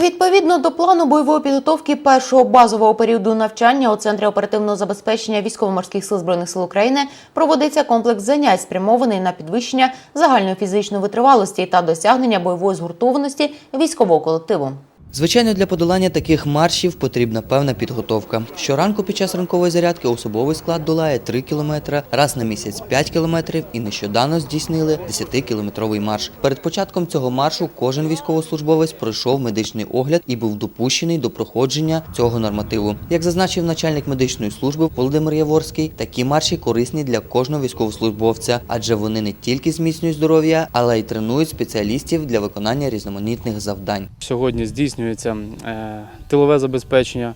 Відповідно до плану бойової підготовки першого базового періоду навчання у центрі оперативного забезпечення військово-морських сил збройних сил України проводиться комплекс занять, спрямований на підвищення загальної фізичної витривалості та досягнення бойової згуртованості військового колективу. Звичайно, для подолання таких маршів потрібна певна підготовка. Щоранку під час ранкової зарядки особовий склад долає 3 кілометри, раз на місяць 5 кілометрів і нещодавно здійснили 10-кілометровий марш. Перед початком цього маршу кожен військовослужбовець пройшов медичний огляд і був допущений до проходження цього нормативу. Як зазначив начальник медичної служби Володимир Яворський, такі марші корисні для кожного військовослужбовця, адже вони не тільки зміцнюють здоров'я, але й тренують спеціалістів для виконання різноманітних завдань. Сьогодні здійснюється е, тилове забезпечення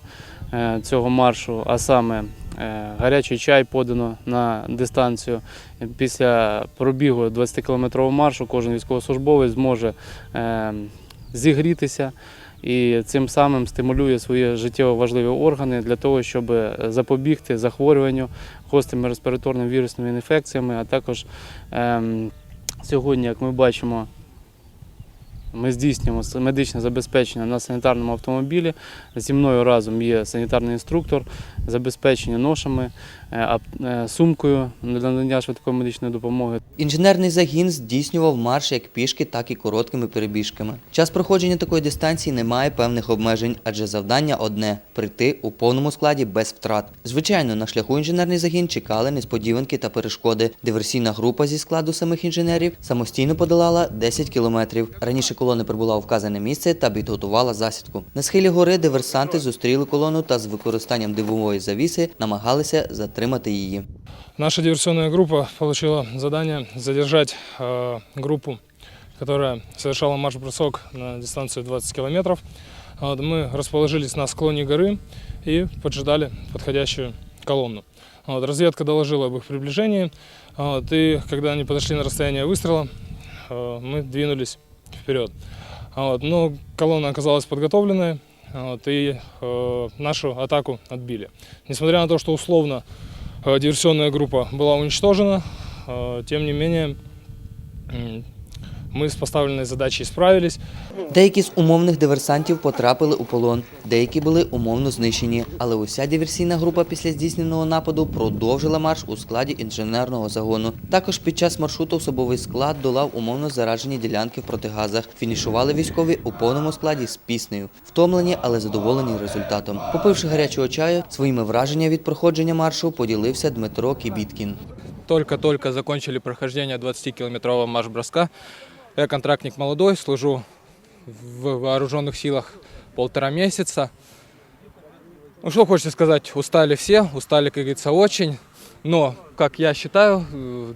е, цього маршу, а саме е, гарячий чай подано на дистанцію. Після пробігу 20-кілометрового маршу кожен військовослужбовець зможе зігрітися і цим самим стимулює свої життєво важливі органи для того, щоб запобігти захворюванню гострими респіраторними вірусними інфекціями, а також ем, сьогодні, як ми бачимо, ми здійснюємо медичне забезпечення на санітарному автомобілі. Зі мною разом є санітарний інструктор, забезпечення ношами, е, е, сумкою для надання швидкої медичної допомоги. Інженерний загін здійснював марш як пішки, так і короткими перебіжками. Час проходження такої дистанції не має певних обмежень, адже завдання одне прийти у повному складі без втрат. Звичайно, на шляху інженерний загін чекали несподіванки та перешкоди. Диверсійна група зі складу самих інженерів самостійно подолала 10 кілометрів. Раніше колона прибула у вказане місце та підготувала засідку. На схилі гори диверсанти зустріли колону та з використанням дивової завіси намагалися затримати її. Наша диверсионная группа получила задание задержать э, группу, которая совершала марш-бросок на дистанцию 20 километров. Вот, мы расположились на склоне горы и поджидали подходящую колонну. Вот, разведка доложила об их приближении, вот, и когда они подошли на расстояние выстрела, э, мы двинулись вперед. Вот, но колонна оказалась подготовленная, вот, и э, нашу атаку отбили. Несмотря на то, что условно Э, диверсионная группа была уничтожена. Э, Тем не менее, мы с поставленной задачей справились. Деякі з умовних диверсантів потрапили у полон, деякі були умовно знищені. Але уся диверсійна група після здійсненого нападу продовжила марш у складі інженерного загону. Також під час маршруту особовий склад долав умовно заражені ділянки в протигазах. Фінішували військові у повному складі з піснею, втомлені, але задоволені результатом. Попивши гарячого чаю, своїми враженнями від проходження маршу поділився Дмитро Кібіткін. Только-только закончили прохождение 20-километрового марш-броска. Я контрактник молодой, служу в вооруженных силах полтора месяца. Ну, что хочется сказать, устали все, устали, как говорится, очень. Но, как я считаю,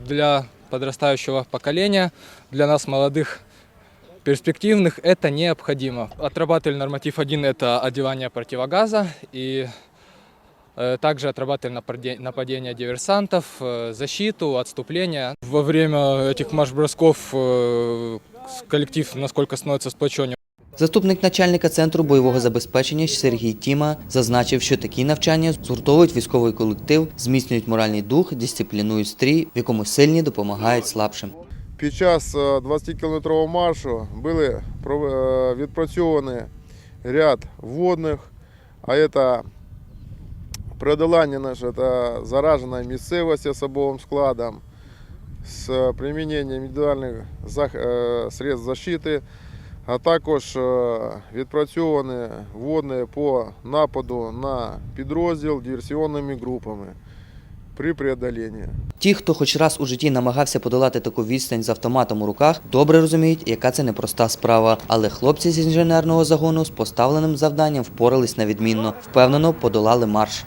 для подрастающего поколения, для нас, молодых, перспективных, это необходимо. Отрабатывали норматив один – это одевание противогаза и Также отрабатывали нападе- нападение диверсантов, э, защиту, отступление. Во время этих марш-бросков э, коллектив насколько становится сплоченнее. Заступник начальника центру бойового забезпечення Сергій Тіма зазначив, що такі навчання згуртовують військовий колектив, зміцнюють моральний дух, дисциплінують стрій, в якому сильні допомагають слабшим. Під час е, 20-кілометрового маршу були пров- е, відпрацьовані ряд водних, а це преодолання наше та заражена місцевість особовим складом з приміненням індивідуальних зах- е, средств защити, а також е, відпрацьовані водні по нападу на підрозділ диверсіонними групами при преодоленні. Ті, хто хоч раз у житті намагався подолати таку відстань з автоматом у руках, добре розуміють, яка це непроста справа. Але хлопці з інженерного загону з поставленим завданням впорались на відмінно, впевнено подолали марш.